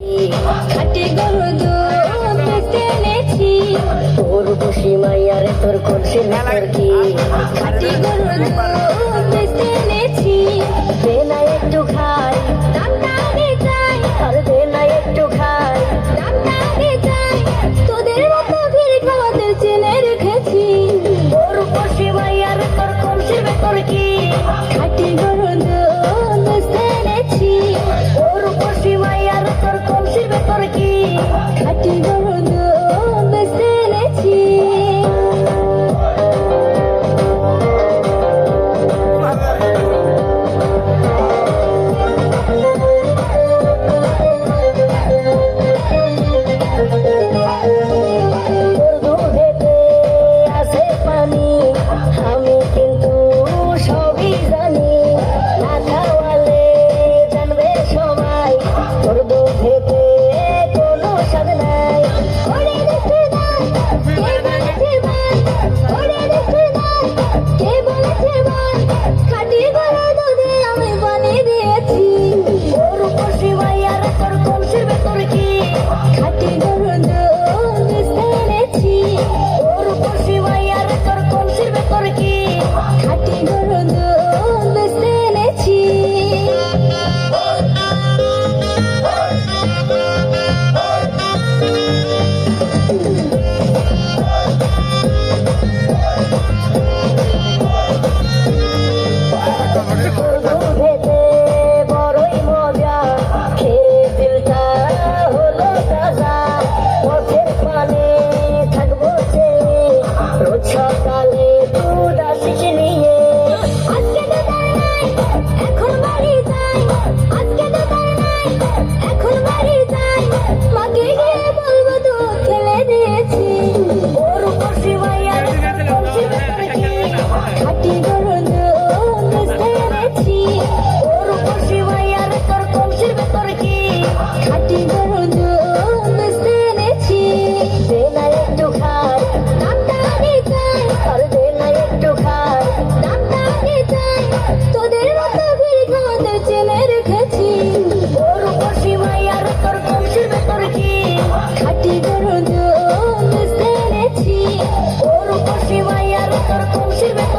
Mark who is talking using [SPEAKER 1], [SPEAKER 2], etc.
[SPEAKER 1] হাটে গরু দুধ দেখতে নেছি
[SPEAKER 2] তোর খুশি মাইয়ার তোর খুশি নাকার একটু খা की
[SPEAKER 1] हटी পেয়েছি।
[SPEAKER 2] ওর উপর শিবাই আর शिव